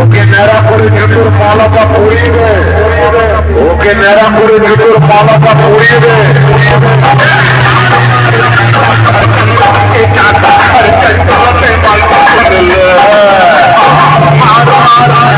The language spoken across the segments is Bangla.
ওকে ন্যাড়া করে জুতোর মালাটা পরিয়ে দে। ওকে ন্যাড়া করে জুতোর মালাটা পরিয়ে দে। মারা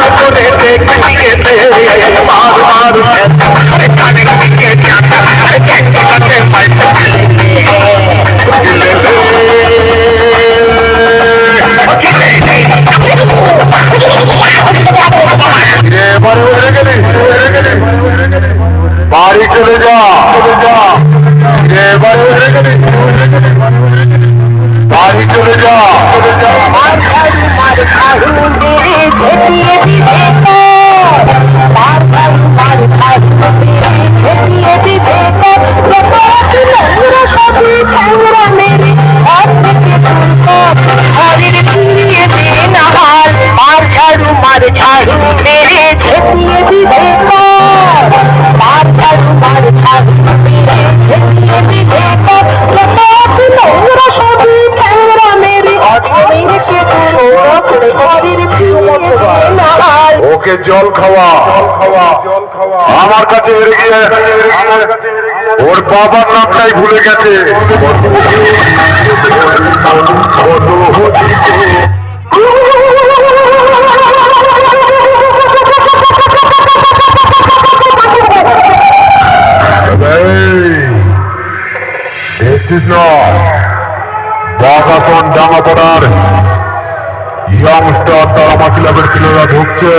বাড়ি চলে যা নাল জল খাওয়া। আমার কাছে হেরে গিয়ে ওর বাবার নামটাই ভুলে গেছে। দেখছিস না বাগাতন ইয়ংস্টার তারামা ক্লাবের ছেলেরা ঢুকছে।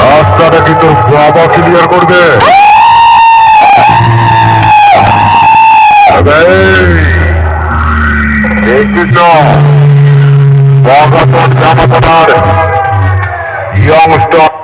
রাস্তাটা কি তোর বাবা ক্লিয়ার করবে? দেখছিস না বাগাতন ডাঙাপড়ার ইয়ংস্টার